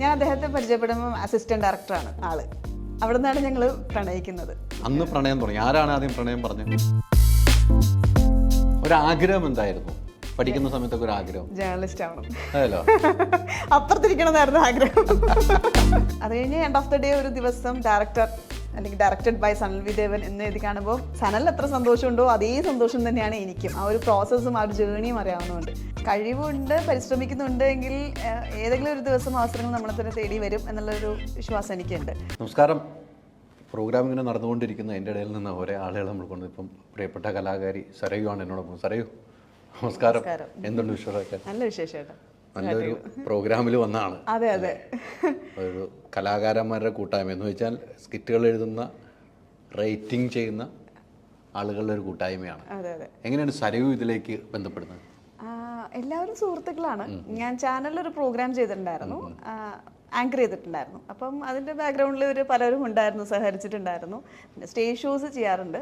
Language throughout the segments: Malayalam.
ഞാൻ അദ്ദേഹത്തെ പരിചയപ്പെടുമ്പോൾ അസിസ്റ്റന്റ് ഡയറക്ടറാണ് ആൾ. അവിടെ നിന്നാണ് ഞങ്ങൾ പ്രണയിക്കുന്നത്. അന്ന് പ്രണയം തുടങ്ങി. ആരാണ് ആദ്യം പ്രണയം പറഞ്ഞത്? ഒരാഗ്രഹം എന്തായിരുന്നു? പഠിക്കുന്ന സമയത്തൊക്കെ ഒരു ആഗ്രഹം ജേർണലിസ്റ്റ് ആവണം. അതല്ലോ അപ്പുറത്തിരിക്കണമെന്നായിരുന്നു ആഗ്രഹം. അത് കഴിഞ്ഞ് എൻഡ് ഓഫ് ദ ഡേ ഒരു ദിവസം ഡയറക്ടർ അല്ലെങ്കിൽ ഡയറക്റ്റഡ് ബൈ സനൽ വിദേവൻ എന്ന് എഴുതി കാണുമ്പോൾ സനൽ എത്ര സന്തോഷമുണ്ടോ അതേ സന്തോഷം തന്നെയാണ് എനിക്കും. ആ ഒരു പ്രോസസ്സും ആ ഒരു ജേണിയും അറിയാവുന്നതുകൊണ്ട്. കഴിവുണ്ട് പരിശ്രമിക്കുന്നുണ്ട് എങ്കിൽ ഏതെങ്കിലും ഒരു ദിവസം അവസരങ്ങൾ നമ്മളെ തന്നെ തേടി വരും എന്നുള്ളൊരു വിശ്വാസം എനിക്കുണ്ട്. നമസ്കാരം. പ്രോഗ്രാം ഇങ്ങനെ നടന്നുകൊണ്ടിരിക്കുന്ന. എന്റെ ഇടയിൽ നിന്ന് ഒരേ ആളുകളെ നമ്മൾ കൊണ്ട് ഇപ്പം പ്രിയപ്പെട്ട കലാകാരി സരയുവാണ് എന്നോടൊപ്പം. സരയു നമസ്കാരം. എന്തുണ്ട് വിശ്വാസം നല്ല വിശേഷം നല്ലൊരു പ്രോഗ്രാമിൽ വന്നാണ്. അതെ അതെ. ഒരു കലാകാരന്മാരുടെ കൂട്ടായ്മ എന്ന് വെച്ചാൽ സ്കിറ്റുകൾ എഴുതുന്ന റേറ്റിംഗ് ചെയ്യുന്ന ആളുകളുടെ ഒരു കൂട്ടായ്മയാണ്. അതെ അതെ. എങ്ങനെയാണ് സരയു ഇതിലേക്ക് ബന്ധപ്പെടുന്നത്? എല്ലാവരും സുഹൃത്തുക്കളാണ്. ഞാൻ ചാനലിൽ ഒരു പ്രോഗ്രാം ചെയ്തിട്ടുണ്ടായിരുന്നു. ആങ്കർ ചെയ്തിട്ടുണ്ടായിരുന്നു. അപ്പം അതിന്റെ ബാക്ക്ഗ്രൗണ്ടിൽ ഒരു പലരും ഉണ്ടായിരുന്നു സഹകരിച്ചിട്ടുണ്ടായിരുന്നു. പിന്നെ സ്റ്റേജ് ഷോസ് ചെയ്യാറുണ്ട്.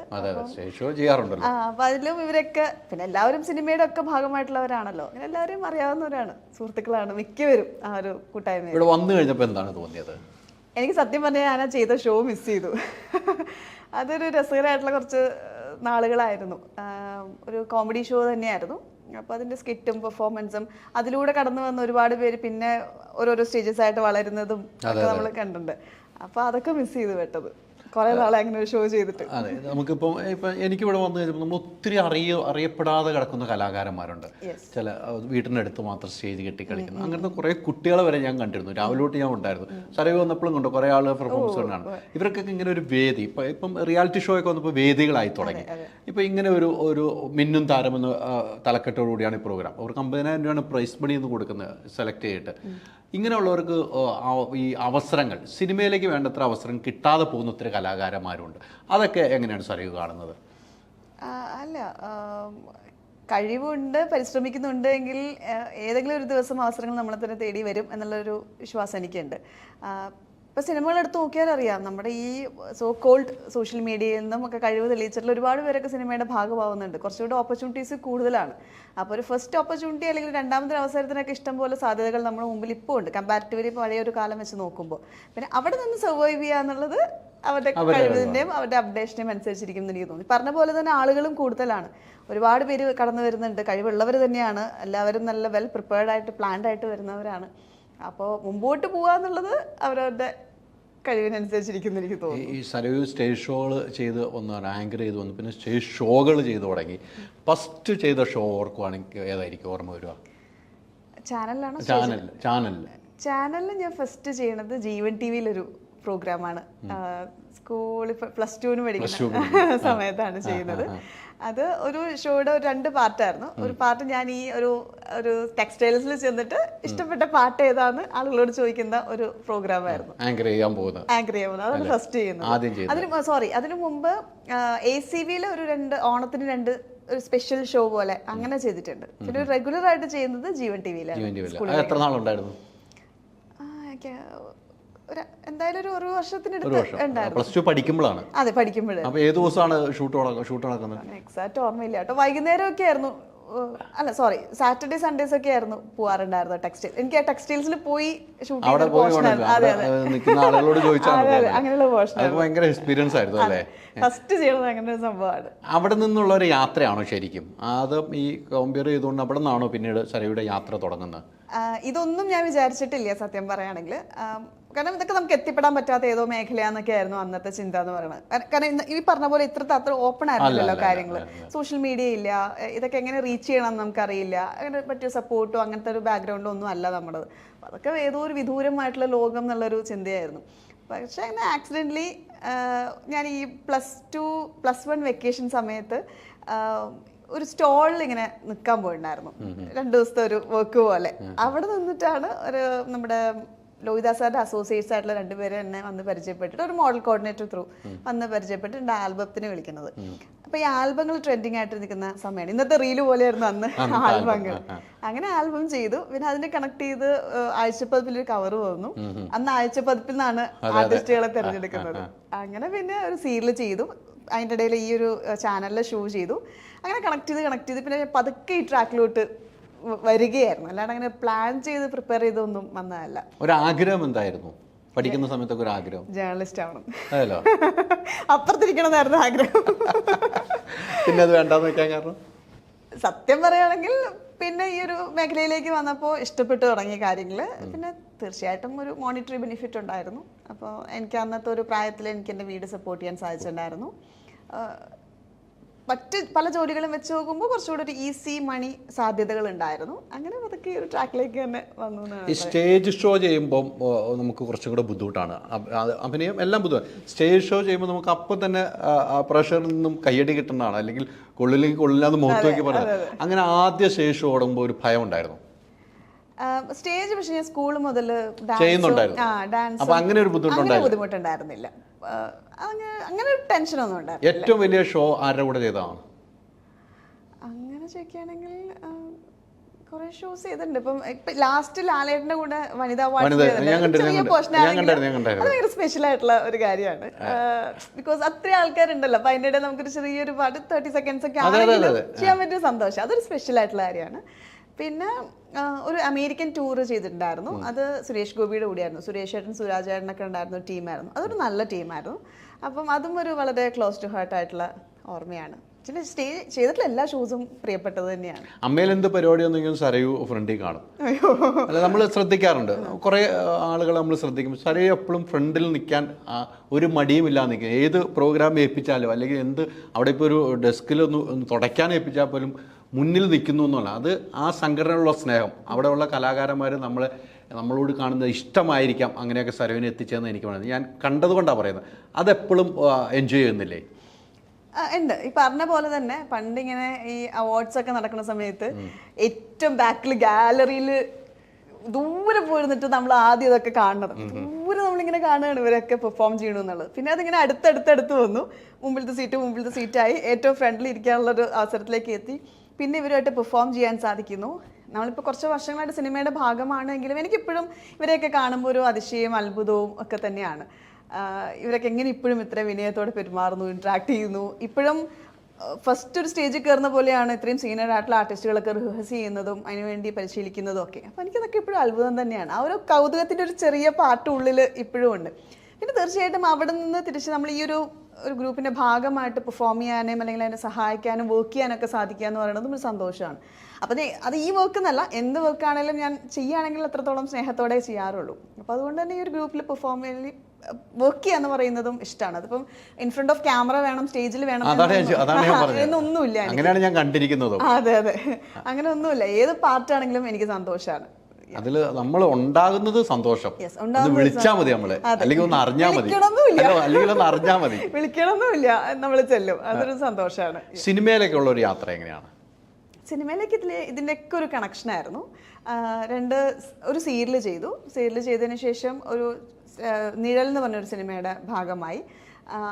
അപ്പൊ അതിലും ഇവരൊക്കെ പിന്നെ എല്ലാവരും സിനിമയുടെ ഒക്കെ ഭാഗമായിട്ടുള്ളവരാണല്ലോ. അങ്ങനെ എല്ലാവരെയും അറിയാവുന്നവരാണ് സുഹൃത്തുക്കളാണ് മിക്കവരും ആ ഒരു കൂട്ടായ്മ ഇവിടെ വന്നു കഴിഞ്ഞപ്പോൾ എന്താണ് തോന്നിയത്? എനിക്ക് സത്യം പറഞ്ഞാൽ ഞാൻ ആ ചെയ്ത ഷോ മിസ് ചെയ്തു. അതൊരു രസകരമായിട്ടുള്ള കുറച്ച് നാളുകളായിരുന്നു. ഒരു കോമഡി ഷോ തന്നെയായിരുന്നു. അപ്പോൾ അതിന്റെ സ്കിറ്റും പെർഫോമൻസും അതിലൂടെ കടന്നു വന്ന ഒരുപാട് പേര് പിന്നെ ഓരോരോ സ്റ്റേജസ് ആയിട്ട് വളരുന്നതും ഒക്കെ നമ്മൾ കണ്ടിട്ടുണ്ട്. അപ്പോൾ അതൊക്കെ മിസ് ചെയ്തു പെട്ടത് കുറേ നാളെ അങ്ങനെ ഒരു ഷോ ചെയ്തിട്ട്. അതെ നമുക്കിപ്പം ഇപ്പം എനിക്കിവിടെ വന്നു കഴിഞ്ഞപ്പോൾ നമ്മൾ ഒത്തിരി അറിയ അറിയപ്പെടാതെ കിടക്കുന്ന കലാകാരന്മാരുണ്ട്. ചില അടുത്ത് മാത്രം സ്റ്റേജ് കെട്ടി കളിക്കുന്നു. അങ്ങനത്തെ കുറേ കുട്ടികളെ വരെ ഞാൻ കണ്ടിരുന്നു. രാവിലെ തൊട്ട് ഞാൻ ഉണ്ടായിരുന്നു. സർവേ വന്നപ്പോഴും കണ്ടു. കുറേ ആൾ പെർഫോമൻസ് കൊണ്ടാണ്. ഇവർക്കൊക്കെ ഇങ്ങനെ ഒരു വേദി. ഇപ്പം ഇപ്പം റിയാലിറ്റി ഷോ ഒക്കെ വന്നപ്പോൾ വേദികളായി തുടങ്ങി. ഇപ്പം ഇങ്ങനെ ഒരു ഒരു മിന്നും താരമെന്ന തലക്കെട്ടോടുകൂടിയാണ് ഈ പ്രോഗ്രാം അവർക്ക് അമ്പതിനായിരം രൂപയാണ് പ്രൈസ് മണി എന്ന് കൊടുക്കുന്നത് സെലക്ട് ചെയ്തിട്ട്. ഇങ്ങനെയുള്ളവർക്ക് ഈ അവസരങ്ങൾ സിനിമയിലേക്ക് വേണ്ടത്ര അവസരം കിട്ടാതെ പോകുന്ന ഒത്തിരി കലാകാരന്മാരുണ്ട്. അതൊക്കെ എങ്ങനെയാണ് സരയു കാണുന്നത്? അല്ല കഴിവുണ്ട് പരിശ്രമിക്കുന്നുണ്ട് എങ്കിൽ ഏതെങ്കിലും ഒരു ദിവസം അവസരങ്ങൾ നമ്മളെ തന്നെ തേടി വരും എന്നുള്ളൊരു വിശ്വാസം എനിക്കുണ്ട്. ആ, ഇപ്പൊ സിനിമകൾ എടുത്ത് നോക്കിയാൽ അറിയാം. നമ്മുടെ ഈ സോ കോൾഡ് സോഷ്യൽ മീഡിയയിൽ നിന്നും ഒക്കെ കഴിവ് തെളിയിച്ചിട്ടുള്ള ഒരുപാട് പേരൊക്കെ സിനിമയുടെ ഭാഗമാവുന്നുണ്ട്. കുറച്ചുകൂടി ഓപ്പർച്യൂണിറ്റീസ് കൂടുതലാണ്. അപ്പോൾ ഒരു ഫസ്റ്റ് ഓപ്പർച്യൂണിറ്റി അല്ലെങ്കിൽ രണ്ടാമത്തെ അവസരത്തിനൊക്കെ ഇഷ്ടം പോലെ സാധ്യതകൾ നമ്മുടെ മുമ്പിൽ ഇപ്പോൾ ഉണ്ട്. കമ്പാരിറ്റീവ്ലി പഴയ ഒരു കാലം വെച്ച് നോക്കുമ്പോൾ പിന്നെ അവിടെ നിന്ന് സർവൈവ് ചെയ്യുക എന്നുള്ളത് അവരുടെ കഴിവിന്റെയും അവരുടെ അപ്ഡേഷനെയും അനുസരിച്ചിരിക്കും എന്ന് എനിക്ക് തോന്നി പറഞ്ഞ പോലെ തന്നെ ആളുകളും കൂടുതലാണ്. ഒരുപാട് പേര് കടന്നു വരുന്നുണ്ട്. കഴിവുള്ളവർ തന്നെയാണ്. എല്ലാവരും നല്ല വെൽ പ്രിപ്പയർഡ് ആയിട്ട് പ്ലാൻഡ് ആയിട്ട് വരുന്നവരാണ്. അപ്പോൾ മുമ്പോട്ട് പോകുക എന്നുള്ളത് അവരവരുടെ കഴിവിനനുസരിച്ചിരിക്കുന്നു എനിക്ക് തോന്നുന്നു. ഈ- സരയു സ്റ്റേജ് ഷോകൾ ചെയ്ത് ഒന്ന് ആങ്കർ ചെയ്ത് വന്നു. പിന്നെ സ്റ്റേജ് ഷോകൾ ചെയ്ത് തുടങ്ങി. ഫസ്റ്റ് ചെയ്ത ഷോ ഓർക്കുവാണെങ്കിൽ ഏതായിരിക്കും? ഓർമ്മ വരിക ചാനലിലാണ്? ചാനൽ ചാനലിൽ ചാനലിൽ ഞാൻ ഫസ്റ്റ് ചെയ്യണത് ജീവൻ ടി വിയിലൊരു പ്രോഗ്രാമാണ്. സ്കൂളിൽ പ്ലസ് ടുവിന് പഠിക്കുന്ന സമയത്താണ് ചെയ്യുന്നത്. അത് ഒരു ഷോയുടെ ഒരു രണ്ട് പാർട്ടായിരുന്നു. ഒരു പാർട്ട് ഞാൻ ഈ ഒരു ഒരു ടെക്സ്റ്റൈൽസിൽ ചെന്നിട്ട് ഇഷ്ടപ്പെട്ട പാട്ട് ഏതാന്ന് ആളുകളോട് ചോദിക്കുന്ന ഒരു പ്രോഗ്രാം ആയിരുന്നു ആങ്കർ ചെയ്യാൻ പോകുന്നത് ആങ്കർ ചെയ്യാൻ പോകുന്നത്. അതാണ് ഫസ്റ്റ് ചെയ്യുന്നത്. അതിന് സോറി അതിനു മുമ്പ് എ സി വിയിൽ ഒരു രണ്ട് ഓണത്തിന് രണ്ട് ഒരു സ്പെഷ്യൽ ഷോ പോലെ അങ്ങനെ ചെയ്തിട്ടുണ്ട്. പിന്നെ റെഗുലർ ആയിട്ട് ചെയ്യുന്നത് ജീവൻ ടി വിയിലാണ് എത്ര നാളുണ്ടായിരുന്നു? എന്തായാലും ഒരു ഒരു വർഷത്തിന് പ്ലസ് ടു പഠിക്കുമ്പോഴാണ്. അതെ പഠിക്കുമ്പോഴേ. അപ്പോൾ ഏത് ദിവസമാണ് ഷൂട്ട് ഷൂട്ട് നടക്കുന്നത് എക്സാക്ട് ഓർമ്മയില്ല കേട്ടോ. വൈകുന്നേരം ഒക്കെ ആയിരുന്നു അല്ല സോറി സാറ്റർഡേ സൺഡേസ് ഒക്കെ ആയിരുന്നു പോവാറുണ്ടായിരുന്നു ടെക്സ്റ്റൈൽ എനിക്ക് ആ ടെക്സ്റ്റൈൽസിൽ പോയി ഷൂട്ട്. അങ്ങനെയുള്ള ഭയങ്കര എക്സ്പീരിയൻസ് ആയിരുന്നു അല്ലേ? ഫസ്റ്റ് ചെയ്യുന്നത് അങ്ങനെ ഒരു സംഭവമാണ്. അവിടെ നിന്നുള്ള ഒരു യാത്രയാണോ ശരിക്കും? അത് ഈ കമ്പയർ ചെയ്തുകൊണ്ട് അവിടെ നിന്നാണോ പിന്നീട് സരയുടെ യാത്ര തുടങ്ങുന്നത്? ഇതൊന്നും ഞാൻ വിചാരിച്ചിട്ടില്ല സത്യം പറയുകയാണെങ്കിൽ. കാരണം ഇതൊക്കെ നമുക്ക് എത്തിപ്പെടാൻ പറ്റാത്ത ഏതോ മേഖലയാന്നൊക്കെ ആയിരുന്നു അന്നത്തെ ചിന്ത എന്ന് പറയുന്നത്. കാരണം- ഈ പറഞ്ഞ പോലെ ഇത്ര അത്ര ഓപ്പൺ ആയിരുന്നില്ലല്ലോ കാര്യങ്ങൾ സോഷ്യൽ മീഡിയ ഇല്ല. ഇതൊക്കെ എങ്ങനെ റീച്ച് ചെയ്യണം എന്ന് നമുക്കറിയില്ല. അങ്ങനെ പറ്റിയ സപ്പോർട്ടോ അങ്ങനത്തെ ഒരു ബാക്ക്ഗ്രൗണ്ടോ ഒന്നും അല്ല നമ്മുടെ അതൊക്കെ ഏതോ ഒരു വിദൂരമായിട്ടുള്ള ലോകം എന്നുള്ളൊരു ചിന്തയായിരുന്നു. പക്ഷെ അങ്ങനെ ആക്സിഡന്റലി ഞാൻ ഈ plus two plus one vacation സമയത്ത് ഒരു സ്റ്റോളിൽ ഇങ്ങനെ നിൽക്കാൻ പോയിട്ടുണ്ടായിരുന്നു. രണ്ടു ദിവസത്തെ ഒരു വർക്ക് പോലെ. അവിടെ നിന്നിട്ടാണ് ഒരു നമ്മുടെ ലോഹിദാസ് സാറിന്റെ അസോസിയേറ്റ്സ് ആയിട്ടുള്ള രണ്ടുപേരെ എന്നെ വന്ന് പരിചയപ്പെട്ടിട്ട് ഒരു മോഡൽ കോർഡിനേറ്റർ ത്രൂ വന്ന് പരിചയപ്പെട്ട് എന്റെ ആൽബത്തിന് വിളിക്കുന്നത്. അപ്പൊ ഈ ആൽബങ്ങൾ ട്രെൻഡിങ് ആയിട്ട് നിൽക്കുന്ന സമയമാണ് ഇന്നത്തെ റീൽ പോലെയായിരുന്നു അന്ന് ആൽബങ്ങൾ. അങ്ങനെ ആൽബം ചെയ്തു. പിന്നെ അതിനെ കണക്ട് ചെയ്ത് ആഴ്ചപ്പതിപ്പിൽ ഒരു കവർ വന്നു. അന്ന് ആഴ്ചപ്പതിപ്പിൽ നിന്നാണ് ആർട്ടിസ്റ്റുകളെ തിരഞ്ഞെടുക്കുന്നത്. അങ്ങനെ പിന്നെ ഒരു സീരിയൽ ചെയ്തു. അതിന്റെ ഇടയിൽ ഈ ഒരു ചാനലിൽ ഷോ ചെയ്തു. അങ്ങനെ കണക്ട് ചെയ്ത് കണക്ട് ചെയ്ത്. പിന്നെ പതുക്കെ ഈ ട്രാക്കിലോട്ട് വരികയായിരുന്നു. അല്ലാണ്ട് അങ്ങനെ പ്ലാൻ ചെയ്ത് പ്രിപ്പയർ ചെയ്തൊന്നും വന്നതല്ല. ഒരു ആഗ്രഹം എന്തായിരുന്നു? പഠിക്കുന്ന സമയത്തൊക്കെ ഒരു ആഗ്രഹം ജേർണലിസ്റ്റ് ആവണം. അതല്ലോ അപ്പുറത്തിരിക്കണമെന്നായിരുന്നു ആഗ്രഹം. പിന്നെ അത് വേണ്ടാന്ന് വെക്കാൻ കാരണം? സത്യം പറയുകയാണെങ്കിൽ പിന്നെ ഈ ഒരു മേഖലയിലേക്ക് വന്നപ്പോൾ ഇഷ്ടപ്പെട്ടു തുടങ്ങിയ കാര്യങ്ങൾ. പിന്നെ തീർച്ചയായിട്ടും ഒരു മോണിറ്ററി ബെനിഫിറ്റ് ഉണ്ടായിരുന്നു. അപ്പോൾ എനിക്ക് അന്നത്തെ ഒരു പ്രായത്തിൽ എനിക്ക് എന്റെ വീട് സപ്പോർട്ട് ചെയ്യാൻ സാധിച്ചിട്ടുണ്ടായിരുന്നു. മറ്റ് പല ജോലികളും വെച്ച് നോക്കുമ്പോൾ കുറച്ചുകൂടി ഒരു ഈസി മണി സാധ്യതകൾ ഉണ്ടായിരുന്നു അങ്ങനെ അതൊക്കെ ഒരു ട്രാക്കിലേക്ക് തന്നെ വന്നു ഈ സ്റ്റേജ് ഷോ ചെയ്യുമ്പോൾ നമുക്ക് കുറച്ചും കൂടെ ബുദ്ധിമുട്ടാണ് അഭിനയം എല്ലാം ബുദ്ധിമുട്ട്. സ്റ്റേജ് ഷോ ചെയ്യുമ്പോൾ നമുക്ക് അപ്പം തന്നെ പ്രഷറിൽ നിന്നും കയ്യടി കിട്ടുന്നതാണ്. അല്ലെങ്കിൽ കൊള്ളിലേക്ക് കൊള്ളില്ലാന്ന് മുഖത്തേക്ക് പറയുന്നത് അങ്ങനെ ആദ്യ സ്റ്റേജ് ഷോ ഓടുമ്പോൾ ഒരു ഭയം ഉണ്ടായിരുന്നു. സ്റ്റേജ് പക്ഷേ ഞാൻ സ്കൂൾ മുതൽ ചെയ്യുന്നുണ്ടായിരുന്നു. ഡാൻസ് അപ്പൊ അങ്ങനെ ഒരു ബുദ്ധിമുട്ടുണ്ടായില്ല? അങ്ങനെ ബുദ്ധിമുട്ടുണ്ടായിരുന്നില്ല. അങ്ങനെ ഒരു ടെൻഷൻ ഒന്നും ഉണ്ടായിരുന്നു ഏറ്റവും വലിയ ഷോ ആരുടെ കൂടെ ചെയ്തതാണ്? അങ്ങനെ ചോദിക്കുകയാണെങ്കിൽ കുറെ ഷോസ് ചെയ്തിട്ടുണ്ട്. ഇപ്പം ലാസ്റ്റ് ലാലേട്ടന്റെ കൂടെ വനിതാ അത് ഭയങ്കര സ്പെഷ്യൽ ആയിട്ടുള്ള ഒരു കാര്യമാണ്. ബിക്കോസ് അത്രയും ആൾക്കാരുണ്ടല്ലോ. അപ്പൊ ഇടയിൽ നമുക്കൊരു ചെറിയൊരു പാട്ട് തേർട്ടി സെക്കൻഡ്സ് ഒക്കെ ആണെങ്കിലും ചെയ്യാൻ പറ്റിയ സന്തോഷം. അതൊരു സ്പെഷ്യൽ ആയിട്ടുള്ള കാര്യമാണ്. പിന്നെ ഒരു അമേരിക്കൻ ടൂർ ചെയ്തിട്ടുണ്ടായിരുന്നു. അത് സുരേഷ് ഗോപിയുടെ കൂടിയായിരുന്നു. സുരേഷ് ഏട്ടൻ സുരാജ് ഏട്ടനൊക്കെ ഉണ്ടായിരുന്ന ഒരു ടീമായിരുന്നു അതൊരു നല്ല ടീമായിരുന്നു അപ്പം അതും ഒരു വളരെ ക്ലോസ് ടു ഹാർട്ട് ആയിട്ടുള്ള ഓർമ്മയാണ്. പിന്നെ സ്റ്റേ ചെയ്തിട്ടുള്ള എല്ലാ ഷോസും പ്രിയപ്പെട്ടത് തന്നെയാണ്. അമ്മയിൽ എന്ത് പരിപാടി ഒന്നെങ്കിലും സരയു ഫ്രണ്ടിൽ കാണും. അല്ല നമ്മൾ ശ്രദ്ധിക്കാറുണ്ട്. കുറേ ആളുകൾ നമ്മൾ ശ്രദ്ധിക്കും. സരയു എപ്പോഴും ഫ്രണ്ടിൽ നിൽക്കാൻ ഒരു മടിയുമില്ലാതെ നിൽക്കും. ഏത് പ്രോഗ്രാം ഏൽപ്പിച്ചാലും അല്ലെങ്കിൽ എന്ത് അവിടെ ഇപ്പോൾ ഒരു ഡെസ്കിലൊന്ന് ഒന്ന് തുടയ്ക്കാൻ ഏൽപ്പിച്ചാൽ പോലും മുന്നിൽ നിൽക്കുന്നു എന്നല്ല. അത് ആ സംഘടനയുള്ള സ്നേഹം. അവിടെയുള്ള കലാകാരന്മാർ നമ്മളെ നമ്മളോട് കാണുന്നത് ഇഷ്ടമായിരിക്കാം അങ്ങനെയൊക്കെ സരവിനെ എത്തിച്ചതെന്ന് എനിക്ക് പറയുന്നത് ഞാൻ കണ്ടതുകൊണ്ടാണ് പറയുന്നത്. അതെപ്പോഴും എൻജോയ് ചെയ്യുന്നില്ലേ? ഉണ്ട്. ഈ പറഞ്ഞ പോലെ തന്നെ പണ്ട് ഇങ്ങനെ ഈ അവാർഡ്സ് ഒക്കെ നടക്കുന്ന സമയത്ത് ഏറ്റവും ബാക്കിൽ ഗാലറിയിൽ ദൂരെ പോയിരുന്നിട്ട് നമ്മൾ ആദ്യം ഇതൊക്കെ കാണുന്നത് ദൂരെ നമ്മളിങ്ങനെ കാണുകയാണ് ഇവരൊക്കെ പെർഫോം ചെയ്യണമെന്നുള്ളത് പിന്നെ അതിങ്ങനെ അടുത്തടുത്തടുത്ത് വന്നു. മുമ്പിലത്തെ സീറ്റ് മുമ്പിലത്തെ സീറ്റായി ഏറ്റവും ഫ്രണ്ടിൽ ഇരിക്കാനുള്ള ഒരു അവസരത്തിലേക്ക് എത്തി. പിന്നെ ഇവരുമായിട്ട് പെർഫോം ചെയ്യാൻ സാധിക്കുന്നു. നമ്മളിപ്പോൾ കുറച്ച് വർഷങ്ങളായിട്ട് സിനിമയുടെ ഭാഗമാണെങ്കിലും എനിക്കിപ്പോഴും ഇവരെയൊക്കെ കാണുമ്പോൾ ഒരു അതിശയം അത്ഭുതവും ഒക്കെ തന്നെയാണ്. ഇവരൊക്കെ എങ്ങനെ ഇപ്പോഴും ഇത്ര വിനയത്തോടെ പെരുമാറുന്നു ഇൻട്രാക്ട് ചെയ്യുന്നു? ഇപ്പോഴും ഫസ്റ്റ് ഒരു സ്റ്റേജിൽ കയറുന്ന പോലെയാണ് ഇത്രയും സീനിയർ ആയിട്ടുള്ള ആർട്ടിസ്റ്റുകളൊക്കെ റിഹേഴ്സ് ചെയ്യുന്നതും അതിനുവേണ്ടി പരിശീലിക്കുന്നതും ഒക്കെ. അപ്പോൾ എനിക്കതൊക്കെ ഇപ്പോഴും അത്ഭുതം തന്നെയാണ്. ആ ഒരു കൗതുകത്തിന്റെ ഒരു ചെറിയ പാട്ട് ഉള്ളിൽ ഇപ്പോഴും ഉണ്ട്. പിന്നെ തീർച്ചയായിട്ടും അവിടെ നിന്ന് തിരിച്ച് നമ്മൾ ഈ ഒരു ഒരു ഗ്രൂപ്പിന്റെ ഭാഗമായിട്ട് പെർഫോം ചെയ്യാനും അല്ലെങ്കിൽ അതിനെ സഹായിക്കാനും വർക്ക് ചെയ്യാനൊക്കെ സാധിക്കുക എന്ന് പറയുന്നതും ഒരു സന്തോഷമാണ്. അപ്പം അത് ഈ വർക്ക് എന്നല്ല എന്ത് വർക്കാണെങ്കിലും ഞാൻ ചെയ്യുകയാണെങ്കിൽ അത്രത്തോളം സ്നേഹത്തോടെ ചെയ്യാറുള്ളൂ. അപ്പോൾ അതുകൊണ്ട് തന്നെ ഈ ഒരു ഗ്രൂപ്പിൽ പെർഫോം വർക്ക് എന്ന് പറയുന്നതും ഇഷ്ടമാണ്. അതിപ്പം ഇൻ ഫ്രണ്ട് ഓഫ് ക്യാമറ വേണം സ്റ്റേജിൽ വേണം എന്നൊന്നുമില്ല അങ്ങനെയാണ് ഞാൻ കണ്ടിരിക്കുന്നതും. അതെ അതെ. അങ്ങനെ ഒന്നുമില്ല ഏത് പാർട്ടാണെങ്കിലും എനിക്ക് സന്തോഷമാണ് അതിൽ നമ്മൾ ഉണ്ടാകുന്നത് സന്തോഷം. വിളിച്ചാൽ മതി നമ്മളെ. അല്ലെങ്കിൽ ഒന്ന് അറിഞ്ഞാൽ മതി. അല്ലെങ്കിൽ ഒന്ന് അറിഞ്ഞാൽ മതി. വിളിക്കണമെന്നില്ല നമ്മൾ ചെല്ലും. അതൊരു സന്തോഷമാണ് സിനിമയിലൊക്കെ ഉള്ള ഒരു യാത്ര എങ്ങനെയാണ്? സിനിമയിലേക്ക് ഇതിൽ ഇതിന്റെയൊക്കെ ഒരു കണക്ഷനായിരുന്നു രണ്ട് ഒരു സീരിയൽ ചെയ്തു. സീരിയൽ ചെയ്തതിന് ശേഷം ഒരു നിഴൽ എന്ന് പറഞ്ഞൊരു സിനിമയുടെ ഭാഗമായി.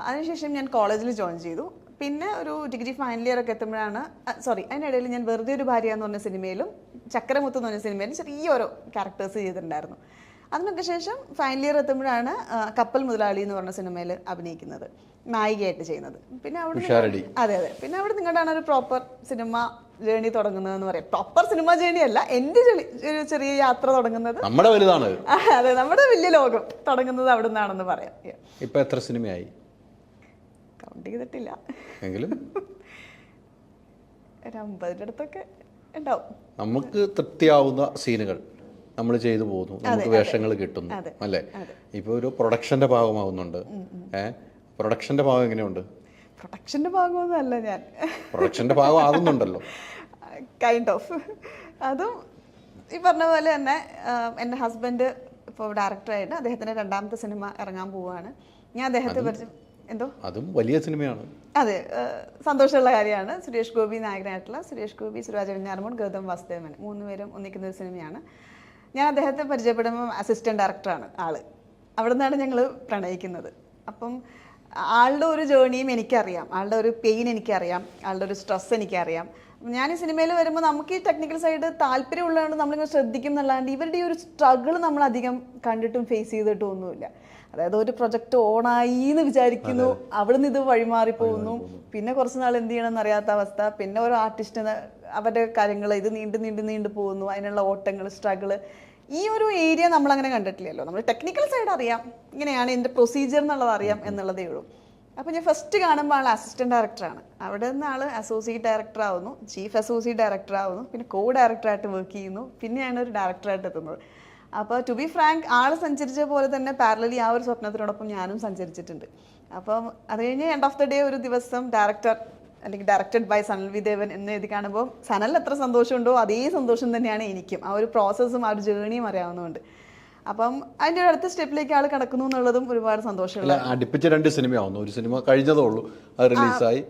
അതിനുശേഷം ഞാൻ കോളേജിൽ ജോയിൻ ചെയ്തു. പിന്നെ ഒരു ഡിഗ്രി ഫൈനൽ ഇയർ ഒക്കെ എത്തുമ്പോഴാണ് സോറി അതിനിടയിൽ ഞാൻ വെറുതെ ഒരു ഭാര്യ എന്ന് പറഞ്ഞ സിനിമയിലും ചക്രമുത്ത് എന്ന് പറഞ്ഞ സിനിമയിലും ചെറിയ ഓരോ ക്യാരക്ടേഴ്സ് ചെയ്തിട്ടുണ്ടായിരുന്നു. അതിനൊക്കെ ശേഷം ഫൈനൽ ഇയർ എത്തുമ്പോഴാണ് കപ്പൽ മുതലാളി എന്ന് പറഞ്ഞ സിനിമയിൽ അഭിനയിക്കുന്നത് നായികയായിട്ട് ചെയ്യുന്നത്. പിന്നെ അവിടെ. അതെ അതെ. പിന്നെ അവിടെ നിങ്ങളുടെയാണ് ഒരു പ്രോപ്പർ സിനിമ ജേണി തുടങ്ങുന്നതെന്ന് പറയാം. പ്രോപ്പർ സിനിമ ജേണി അല്ല എന്റെ ഒരു ചെറിയ യാത്ര തുടങ്ങുന്നത്. നമ്മുടെ വലുതാണ്. അതെ നമ്മുടെ വലിയ ലോകം തുടങ്ങുന്നത് അവിടെ നിന്നാണെന്ന് പറയാം ഇപ്പൊ എത്ര സിനിമയായി കൗണ്ട് ചെയ്തിട്ടില്ല. എങ്കിലും? ഒരു അമ്പതിന്റെ അടുത്തൊക്കെ ഉണ്ടാവും. നമുക്ക് തൃപ്തിയാവുന്ന സീനുകൾ നമ്മൾ ചെയ്തു പോകുന്നു. നമുക്ക് വേഷങ്ങൾ കിട്ടുന്നു അല്ലേ? ഇപ്പൊ ഒരു പ്രൊഡക്ഷന്റെ ഭാഗമാവുന്നുണ്ട്. ഏഹ് പ്രൊഡക്ഷന്റെ ഭാഗം എങ്ങനെയുണ്ട്? പ്രൊഡക്ഷന്റെ ഭാഗമൊന്നുമല്ല ഞാൻ. പ്രൊഡക്ഷന്റെ ഭാഗം ആകുന്നുണ്ടല്ലോ. കൈൻഡ് ഓഫ് അതും ഈ പറഞ്ഞ പോലെ തന്നെ എന്റെ ഹസ്ബൻഡ് ഇപ്പോൾ ഡയറക്ടറായിട്ട് അദ്ദേഹത്തിന്റെ രണ്ടാമത്തെ സിനിമ ഇറങ്ങാൻ പോവുകയാണ്. ഞാൻ അദ്ദേഹത്തെ പറ്റി എന്തോ? അതും വലിയ സിനിമയാണ് അതെ സന്തോഷമുള്ള കാര്യമാണ്. സുരേഷ് ഗോപി നായകനായിട്ടുള്ള സുരേഷ് ഗോപി സുരാജ് വെഞ്ഞാറമൂട് ഗൗതം വാസുദേവൻ. മൂന്ന് പേരും ഒന്നിക്കുന്ന ഒരു സിനിമയാണ് ഞാൻ അദ്ദേഹത്തെ പരിചയപ്പെടുമ്പോൾ അസിസ്റ്റന്റ് ഡയറക്ടറാണ് ആൾ. അവിടെ നിന്നാണ് ഞങ്ങൾ പ്രണയിക്കുന്നത്. അപ്പം ആളുടെ ഒരു ജേണിയും എനിക്കറിയാം. ആളുടെ ഒരു പെയിൻ എനിക്കറിയാം. ആളുടെ ഒരു സ്ട്രെസ് എനിക്കറിയാം. ഞാൻ ഈ സിനിമയിൽ വരുമ്പോൾ നമുക്ക് ഈ ടെക്നിക്കൽ സൈഡ് താല്പര്യമുള്ളതുകൊണ്ട് നമ്മളിങ്ങനെ ശ്രദ്ധിക്കും എന്നല്ലാണ്ട് ഇവരുടെ ഈ ഒരു സ്ട്രഗിൾ നമ്മൾ അധികം കണ്ടിട്ടും ഫേസ് ചെയ്തിട്ടും ഒന്നുമില്ല. അതായത് ഒരു പ്രൊജക്റ്റ് ഓണായി എന്ന് വിചാരിക്കുന്നു. അവിടുന്ന് ഇത് വഴിമാറി പോകുന്നു. പിന്നെ കുറച്ച് നാൾ എന്ത് ചെയ്യണമെന്ന് അറിയാത്ത അവസ്ഥ. പിന്നെ ഒരു ആർട്ടിസ്റ്റ് അവരുടെ കാര്യങ്ങൾ ഇത് നീണ്ട് നീണ്ട് നീണ്ട് പോകുന്നു അതിനുള്ള ഓട്ടങ്ങൾ സ്ട്രഗിൾ ഈ ഒരു ഏരിയ നമ്മൾ അങ്ങനെ കണ്ടിട്ടില്ലല്ലോ. നമ്മൾ ടെക്നിക്കൽ സൈഡ് അറിയാം. ഇങ്ങനെയാണ് എന്റെ പ്രൊസീജിയർ എന്നുള്ളത് അറിയാം എന്നുള്ളതേ ഉള്ളൂ. അപ്പോൾ ഞാൻ ഫസ്റ്റ് കാണുമ്പോൾ ആൾ അസിസ്റ്റന്റ് ഡയറക്ടറാണ് അവിടെ നിന്ന് ആൾ അസോസിയേറ്റ് ഡയറക്ടർ ആവുന്നു ചീഫ് അസോസിയേറ്റ് ഡയറക്ടർ ആവുന്നു പിന്നെ കോ ഡയറക്ടറായിട്ട് വർക്ക് ചെയ്യുന്നു പിന്നെയാണ് ഒരു ഡയറക്ടറായിട്ട് എത്തുന്നത്. അപ്പോൾ ടു ബി ഫ്രാങ്ക് ആൾ സഞ്ചരിച്ച പോലെ തന്നെ പാരലലി ആ ഒരു സ്വപ്നത്തിനോടൊപ്പം ഞാനും സഞ്ചരിച്ചിട്ടുണ്ട്. അപ്പം അത് കഴിഞ്ഞ് എൻഡ് ഓഫ് ദ ഡേ ഒരു ദിവസം ഡയറക്ടർ അല്ലെങ്കിൽ ഡയറക്റ്റഡ് ബൈ സനൽ വിദേവൻ എന്ന് എഴുതി കാണുമ്പോൾ സനൽ എത്ര സന്തോഷമുണ്ടോ അതേ സന്തോഷം തന്നെയാണ് എനിക്കും. ആ ഒരു പ്രോസസ്സും ആ ഒരു ജേണിയും അറിയാവുന്നതുകൊണ്ട്. അപ്പം അതിന്റെ ഒരു അടുത്ത സ്റ്റെപ്പിലേക്ക് ആൾ കിടക്കുന്നു എന്നുള്ളതും ഒരുപാട് സന്തോഷമുള്ള അടുപ്പിച്ച രണ്ട് സിനിമയാവുന്നു. ഒരു സിനിമ കഴിഞ്ഞതേ ഉള്ളൂ അത് റിലീസായി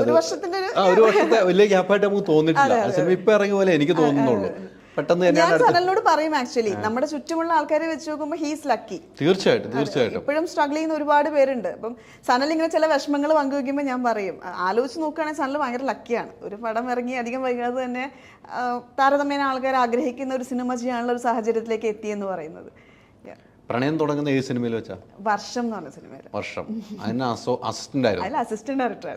ഒരു വർഷത്തിന്റെ ഒരു ഒരു വർഷത്തെ വലിയ ഗ്യാപ്പായിട്ട് നമുക്ക് തോന്നിയിട്ടില്ല. ആ സിനിമ ഇപ്പൊ ഇറങ്ങിയ പോലെ എനിക്ക് തോന്നുന്നുള്ളൂ. പെട്ടെന്ന് ഞാൻ സനലിനോട് പറയും ആക്ച്വലി നമ്മുടെ ചുറ്റുമുള്ള ആൾക്കാരെ വെച്ച് നോക്കുമ്പോൾ ഹീസ് ലക്കി തീർച്ചയായിട്ടും തീർച്ചയായിട്ടും. ഇപ്പോഴും സ്ട്രഗിൾ ചെയ്യുന്ന ഒരുപാട് പേരുണ്ട്. അപ്പം സനൽ ഇങ്ങനെ ചില വിഷമങ്ങൾ പങ്കുവെക്കുമ്പോൾ ഞാൻ പറയും ആലോചിച്ച് നോക്കുകയാണെങ്കിൽ സനൽ ഭയങ്കര ലക്കിയാണ് ഒരു പടം ഇറങ്ങി അധികം വൈകാതെ തന്നെ താരതമ്യേന ആൾക്കാർ ആഗ്രഹിക്കുന്ന ഒരു സിനിമ ചെയ്യാനുള്ള ഒരു സാഹചര്യത്തിലേക്ക് എത്തിയെന്ന് പറയുന്നത്. Yeah. പ്രണയം തുടങ്ങുന്ന ഏത് സിനിമയിൽ വെച്ചാ? വർഷം എന്ന് പറഞ്ഞ സിനിമയിൽ. വർഷം. അതിന് അസിസ്റ്റന്റ് ആയിരുന്നു അല്ല അസിസ്റ്റന്റ് ഡയറക്ടർ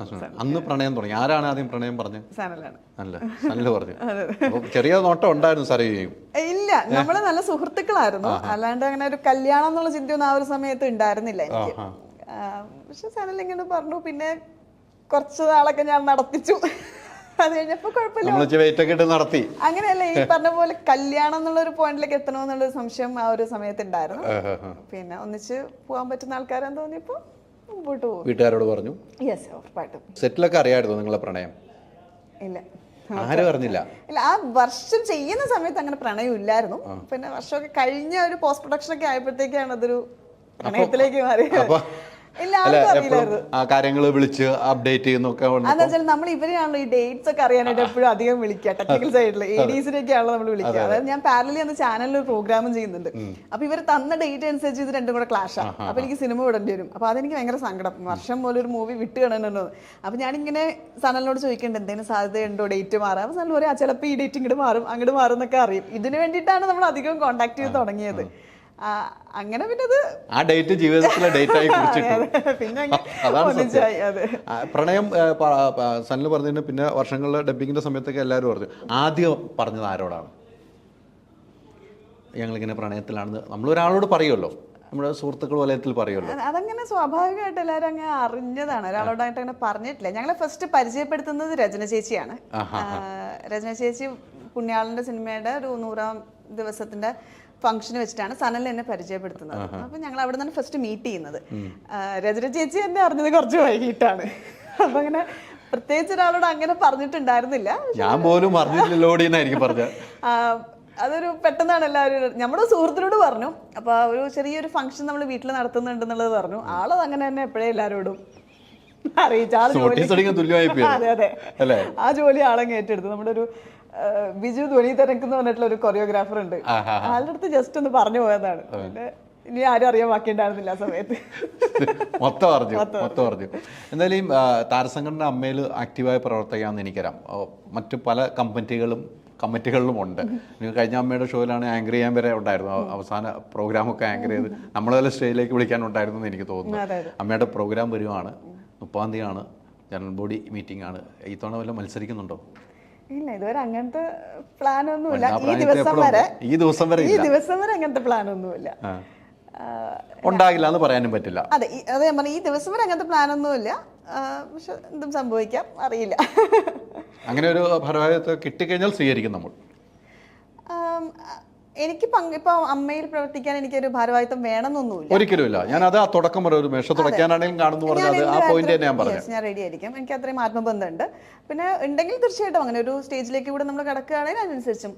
അന്ന് പ്രണയം തുടങ്ങി. ആരാണ് ആദ്യം പ്രണയം പറഞ്ഞത് സനലാണ്. അല്ല നല്ല പറഞ്ഞു. ചെറിയ നോട്ടം ഉണ്ടായിരുന്നു സാറേ ഇല്ല നമ്മൾ നല്ല സുഹൃത്തുക്കളായിരുന്നു. അല്ലാണ്ട് അങ്ങനെ ഒരു കല്യാണം എന്നുള്ള ചിന്തയൊന്നും ആ ഒരു സമയത്ത് ഉണ്ടായിരുന്നില്ല എനിക്ക്. പക്ഷെ സനൽ ഇങ്ങനെ പറഞ്ഞു. പിന്നെ കുറച്ച് നാളൊക്കെ ഞാൻ നടത്തിച്ചു. അത് കഴിഞ്ഞപ്പോ കുഴപ്പമില്ല. നടത്തി. അങ്ങനെയല്ല ഈ പറഞ്ഞ പോലെ കല്യാണം എന്നുള്ള ഒരു പോയിന്റിലേക്ക് എത്തണമെന്നുള്ള ഒരു സംശയം ആ ഒരു സമയത്ത് ഉണ്ടായിരുന്നു. പിന്നെ ഒന്നിച്ച് പോകാൻ പറ്റുന്ന ആൾക്കാരെന്ന് തോന്നിയപ്പോ മുമ്പോട്ട് പോകും. വീട്ടുകാരോട് പറഞ്ഞു? യെസ് ഉറപ്പായിട്ടും. സെറ്റിലൊക്കെ അറിയായിരുന്നു നിങ്ങളെ പ്രണയം? ഇല്ല. ആരും അറിഞ്ഞില്ല. ഇല്ല ആ വർഷം ചെയ്യുന്ന സമയത്ത് അങ്ങനെ പ്രണയം ഇല്ലായിരുന്നു. പിന്നെ വർഷമൊക്കെ കഴിഞ്ഞ ഒരു പോസ്റ്റ് പ്രൊഡക്ഷൻ ഒക്കെ ആയപ്പോഴത്തേക്കാണ് അതൊരു പ്രണയത്തിലേക്ക് മാറിയത്. അല്ല എപ്പോഴും കാര്യങ്ങൾ വിളിച്ച് അപ്ഡേറ്റ് ചെയ്യുന്നൊക്കെ വെച്ചാൽ നമ്മൾ ഇവരെയാണല്ലോ ഈ ഡേറ്റ്സ് ഒക്കെ അറിയാനായിട്ട് എപ്പോഴും അധികം വിളിക്കുക. ടെക്നിക്കൽ സൈഡിൽ എ ഡിസിനൊക്കെയാണല്ലോ നമ്മൾ വിളിക്കുക. അതായത് ഞാൻ പാരലി അന്ന് ചാനലിൽ ഒരു പ്രോഗ്രാമും ചെയ്യുന്നുണ്ട്. അപ്പൊ ഇവർ തന്ന ഡേറ്റ് അനുസരിച്ച് ഇത് രണ്ടും കൂടെ ക്ലാഷ് ആണ് അപ്പൊ എനിക്ക് സിനിമ വിടേണ്ടി വരും. അപ്പൊ അതെനിക്ക് ഭയങ്കര സങ്കടം. വർഷം പോലെ ഒരു മൂവി വിട്ട് കാണുന്നുണ്ടോ അപ്പൊ ഞാനിങ്ങനെ സനലിനോട് ചോദിക്കേണ്ടത് എന്തെങ്കിലും സാധ്യതയുണ്ടോ ഡേറ്റ് മാറാം അപ്പൊ സനൽ പറയാം ചിലപ്പോൾ ഈ ഡേറ്റ് ഇങ്ങോട്ട് മാറും അങ്ങോട്ട് മാറും എന്നൊക്കെ അറിയും. ഇതിനു വേണ്ടിയിട്ടാണ് നമ്മൾ അധികം കോൺടാക്ട് ചെയ്ത് തുടങ്ങിയത്. അങ്ങനെ പിന്നെ അത് ആ ഡേറ്റ് ജീവിതത്തിലെ ഡേറ്റ് ആയി കുറിച്ചിട്ടു. പിന്നെ അതാണ് പ്രണയം സനിൽ പറഞ്ഞതിന് പിന്നെ വർഷങ്ങളിലെ ഡബിങ്ങിന്റെ സമയത്തൊക്കെ എല്ലാവരും പറഞ്ഞു. ആദ്യം പറഞ്ഞത് ആരോടാണ്? ഞങ്ങളിങ്ങനെ പ്രണയത്തിലാണെന്ന് നമ്മൾ ഒരാളോട് പറയുമല്ലോ. നമ്മുടെ സുഹൃത്തുക്കൾ വലയത്തിൽ പറയുമല്ലോ. അതങ്ങനെ സ്വാഭാവികമായിട്ട് എല്ലാവരും അങ്ങ് അറിഞ്ഞതാണ്. ഒരാളോടായിട്ട് അങ്ങനെ പറഞ്ഞിട്ടില്ല. ഞങ്ങളെ ഫസ്റ്റ് പരിചയപ്പെടുത്തുന്നത് രചന ചേച്ചിയാണ്. രചന ചേച്ചി പുണ്യാളന്റെ സിനിമയുടെ ഒരു നൂറാം ദിവസത്തിന്റെ ഫംഗ്ഷന് വെച്ചിട്ടാണ് സനൽ എന്നെ പരിചയപ്പെടുത്തുന്നത്. അപ്പൊ ഞങ്ങൾ അവിടെ നിന്നാണ് ഫസ്റ്റ് മീറ്റ് ചെയ്യുന്നത്. രചന ചേച്ചി എന്നെ അറിഞ്ഞത് കുറച്ച് വൈകിട്ടാണ്. അപ്പൊ അങ്ങനെ പ്രത്യേകിച്ച് ഒരാളോട് അങ്ങനെ പറഞ്ഞിട്ടുണ്ടായിരുന്നില്ല. ഞാൻ പോലും പറഞ്ഞിട്ടില്ല അതൊരു പെട്ടെന്നാണ് എല്ലാവരും നമ്മുടെ സുഹൃത്തിനോട് പറഞ്ഞു. അപ്പൊ ഒരു ചെറിയൊരു ഫംഗ്ഷൻ നമ്മൾ വീട്ടിൽ നടത്തുന്നുണ്ട് എന്നുള്ളത് പറഞ്ഞു. ആളത് അങ്ങനെ തന്നെ എപ്പോഴേ എല്ലാവരോടും അറിയിച്ചു ആ ജോലി അതെ ആ ജോലി ആളങ്ങ് ഏറ്റെടുത്തു. നമ്മുടെ ഒരു ബിജു ധ്വനി തിരക്കെന്ന് പറഞ്ഞിട്ടുള്ള ഒരു കൊറിയോഗ്രാഫർ ഉണ്ട്. ആളുടെ അടുത്ത് ജസ്റ്റ് ഒന്ന് പറഞ്ഞു പോയതാണ്. പിന്നെ ഇനി ആരും അറിയാൻ ബാക്കിയുണ്ടായിരുന്നില്ല ആ സമയത്ത്. മൊത്തം അറിഞ്ഞു മൊത്തം അറിഞ്ഞു. എന്തായാലും ഈ, താരസംഘടന അമ്മയിൽ ആക്റ്റീവായി പ്രവർത്തിക്കാമെന്ന് എനിക്കറിയാം. മറ്റു പല കമ്മിറ്റികളും കമ്മിറ്റികളിലും ഉണ്ട്. നിങ്ങൾ കഴിഞ്ഞ അമ്മയുടെ ഷോയിലാണ് ആങ്കർ ചെയ്യാൻ വരെ ഉണ്ടായിരുന്നു അവസാന പ്രോഗ്രാമൊക്കെ ആങ്കർ ചെയ്ത് നമ്മളെ സ്റ്റേജിലേക്ക് വിളിക്കാനുണ്ടായിരുന്നു എന്ന് എനിക്ക് തോന്നുന്നു. അമ്മയുടെ പ്രോഗ്രാം വരുവാണ്. മുപ്പാം തീയതിയാണ് ജനറൽ ബോഡി മീറ്റിംഗ് ആണ്. ഈ തവണ വല്ല മത്സരിക്കുന്നുണ്ടോ? ഇല്ല ഇതുവരെ അങ്ങനത്തെ പ്ലാൻ ഒന്നുമില്ല. ഈ ദിവസം വരെ ഈ ദിവസം വരെ ഈ ദിവസം വരെ അങ്ങനത്തെ പ്ലാൻ ഒന്നുമില്ല. ഉണ്ടാകില്ല എന്ന് പറയാനും പറ്റില്ല. അതെ അതെ ഞാൻ പറഞ്ഞു ഈ ദിവസം വരെ അങ്ങനത്തെ പ്ലാൻ ഒന്നുമില്ല. പക്ഷെ എന്തും സംഭവിക്കാം അറിയില്ല. അങ്ങനെ ഒരു ഭാരവാഹിത്വം കിട്ടിക്കഴിഞ്ഞാൽ സ്വീകരിക്കും നമ്മൾ. എനിക്ക് ഇപ്പൊ അമ്മയിൽ പ്രവർത്തിക്കാൻ എനിക്കൊരു ഭാരവാഹിത്വം വേണമെന്നൊന്നുമില്ല. ഒരിക്കലുമില്ല. ഞാൻ അത് ആ തുടക്കം വരെ ഒരു മേശ തുടയ്ക്കാനാണെങ്കിലും കാണുന്നു പറഞ്ഞത്. ആ പോയിന്റ് തന്നെ ഞാൻ പറഞ്ഞു ഞാൻ റെഡി ആയിരിക്കും. എനിക്ക് അത്രയും ആത്മബന്ധമുണ്ട്. പിന്നെ ഉണ്ടെങ്കിൽ തീർച്ചയായിട്ടും അങ്ങനെ ഒരു സ്റ്റേജിലേക്ക് കൂടെ നമ്മൾ കിടക്കുകയാണെങ്കിൽ അതിനനുസരിച്ചും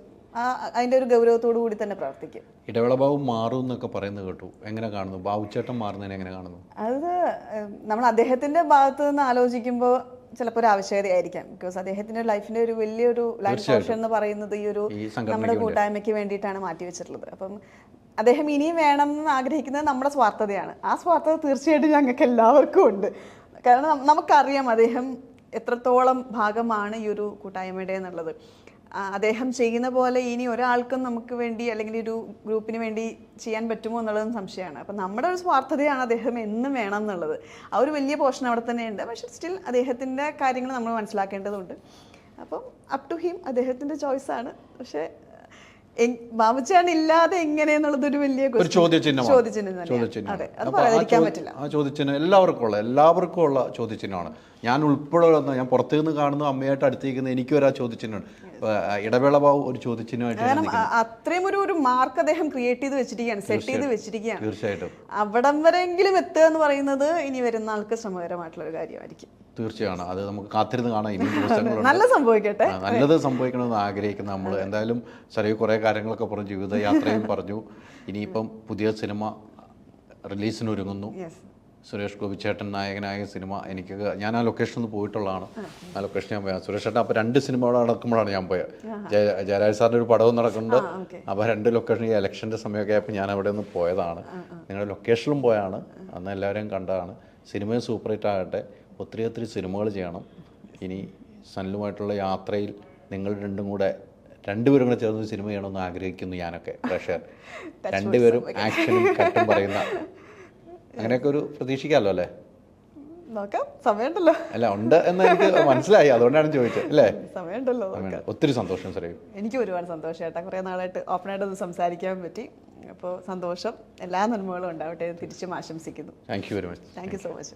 അതിന്റെ ഒരു ഗൗരവത്തോടു കൂടി തന്നെ പ്രവർത്തിക്കും. ഇടവേള ബാബു മാറും എന്നൊക്കെ പറയുന്നത് കേട്ടു. എങ്ങനെ കാണുന്നു? ബാബുച്ചേട്ടൻ മാറുന്നതിനെ എങ്ങനെ കാണുന്നു? അത് നമ്മൾ അദ്ദേഹത്തിന്റെ ഭാഗത്ത് നിന്ന് ആലോചിക്കുമ്പോൾ ചിലപ്പോൾ ഒരു ആവശ്യകതയായിരിക്കാം ബിക്കോസ് അദ്ദേഹത്തിന്റെ ലൈഫിന്റെ ഒരു വലിയൊരു ലൈഫ് പോർഷൻ എന്ന് പറയുന്നത് ഈ ഒരു നമ്മുടെ കൂട്ടായ്മയ്ക്ക് വേണ്ടിയിട്ടാണ് മാറ്റി വെച്ചിട്ടുള്ളത്. അപ്പം അദ്ദേഹം ഇനിയും വേണം എന്ന് ആഗ്രഹിക്കുന്നത് നമ്മുടെ സ്വാർത്ഥതയാണ്. ആ സ്വാർത്ഥത തീർച്ചയായിട്ടും ഞങ്ങൾക്ക് എല്ലാവർക്കും ഉണ്ട്. കാരണം നമുക്കറിയാം അദ്ദേഹം എത്രത്തോളം ഭാഗമാണ് ഈ ഒരു കൂട്ടായ്മയുടെ എന്നുള്ളത്. അദ്ദേഹം ചെയ്യുന്ന പോലെ ഇനി ഒരാൾക്കും നമുക്ക് വേണ്ടി അല്ലെങ്കിൽ ഒരു ഗ്രൂപ്പിന് വേണ്ടി ചെയ്യാൻ പറ്റുമോ എന്നുള്ളതും സംശയമാണ്. അപ്പം നമ്മുടെ ഒരു സ്വാർത്ഥതയാണ് അദ്ദേഹം എന്നും വേണം എന്നുള്ളത്. ആ ഒരു വലിയ പോർഷൻ അവിടെ തന്നെ ഉണ്ട് പക്ഷെ സ്റ്റിൽ അദ്ദേഹത്തിന്റെ കാര്യങ്ങൾ നമ്മൾ മനസ്സിലാക്കേണ്ടതുണ്ട്. അപ്പം അപ് ടു ഹിം അദ്ദേഹത്തിന്റെ ചോയ്സാണ് പക്ഷേ ബാബുച്ചാൻ ഇല്ലാതെ വലിയ ഒരു ചോദ്യചിഹ്നമാണ്. ചോദ്യചിഹ്നം ആ ആ എല്ലാവർക്കും ഉള്ള എല്ലാവർക്കും ഉള്ള ചോദ്യചിഹ്നമാണ്. ഞാൻ ഉൾപ്പെടെ ഞാൻ പുറത്തുനിന്ന് കാണുന്ന അമ്മയായിട്ട് അടുത്തേക്കുന്ന എനിക്കും ഒരു ആ ചോദ്യചിഹ്നമുണ്ട് ഇപ്പൊ, ഇടവേള ബാബു ഒരു ചോദ്യചിഹ്നമായിട്ട് അത്രയും ഒരു ഒരു മാർക്ക് അദ്ദേഹം ക്രിയേറ്റ് ചെയ്ത് വെച്ചിരിക്കുകയാണ് സെറ്റ് ചെയ്ത് വെച്ചിരിക്കുകയാണ്. തീർച്ചയായിട്ടും. അവിടം വരെങ്കിലും എത്തുക എന്ന് പറയുന്നത് ഇനി വരുന്ന ആൾക്ക് ശ്രമകരമായിട്ടുള്ള ഒരു കാര്യമായിരിക്കും. തീർച്ചയാണ് അത് നമുക്ക് കാത്തിരുന്ന് കാണാം. ഇനി നല്ല സംഭവിക്കട്ടെ. നല്ലത് സംഭവിക്കണമെന്ന് ആഗ്രഹിക്കുന്ന നമ്മൾ എന്തായാലും ചെറിയ കുറേ കാര്യങ്ങളൊക്കെ പറഞ്ഞു ജീവിതയാത്രയും പറഞ്ഞു. ഇനിയിപ്പം പുതിയ സിനിമ റിലീസിന് ഒരുങ്ങുന്നു യെസ് സുരേഷ് ഗോപിച്ചേട്ടൻ നായകനായ സിനിമ എനിക്ക് ഞാൻ ആ ലൊക്കേഷനിൽ നിന്ന് പോയിട്ടുള്ളതാണ്. ആ. ലൊക്കേഷൻ ഞാൻ പോയത് സുരേഷ് ചേട്ടൻ അപ്പോൾ രണ്ട് സിനിമകൾ നടക്കുമ്പോഴാണ് ഞാൻ പോയത് ജയ ജയരാജ് സാറിന്റെ ഒരു പടവും നടക്കുന്നുണ്ട്. അപ്പോൾ രണ്ട് ലൊക്കേഷൻ ഈ ഇലക്ഷന്റെ സമയമൊക്കെ ആയപ്പോൾ ഞാൻ അവിടെ നിന്ന് പോയതാണ്. നിങ്ങളുടെ ലൊക്കേഷനിലും പോയാണ്. അന്ന് എല്ലാവരെയും കണ്ടതാണ്. സിനിമയും സൂപ്പർ ഹിറ്റ് ആകട്ടെ. ഒത്തിരി ഒത്തിരി സിനിമകൾ ചെയ്യണം. ഇനി സനലുമായിട്ടുള്ള യാത്രയിൽ നിങ്ങൾ രണ്ടും കൂടെ രണ്ടുപേരും കൂടെ ചേർന്ന് സിനിമ ചെയ്യണമെന്ന് ആഗ്രഹിക്കുന്നു ഞാനൊക്കെ പ്രഷർ രണ്ടുപേരും ആക്ഷനും കട്ടും പറയുന്ന അങ്ങനെയൊക്കെ ഒരു പ്രതീക്ഷിക്കാമല്ലോ അല്ലേ? നോക്കാം. സമയമുണ്ടല്ലോ. അല്ല ഉണ്ട് എന്ന് എനിക്ക് മനസ്സിലായി. അതുകൊണ്ടാണ് ചോദിച്ചത് അല്ലേ? സമയമുണ്ടല്ലോ ഒത്തിരി സന്തോഷം സരയു എനിക്ക് ഒരുപാട് സന്തോഷം ഏട്ടാ. കുറേ നാളായിട്ട് ഓപ്പണായിട്ട് ഒന്ന് സംസാരിക്കാൻ പറ്റി. അപ്പോൾ സന്തോഷം. എല്ലാ നന്മകളും ഉണ്ടാവട്ടെ തിരിച്ചും ആശംസിക്കുന്നു. Thank you very much thank you so much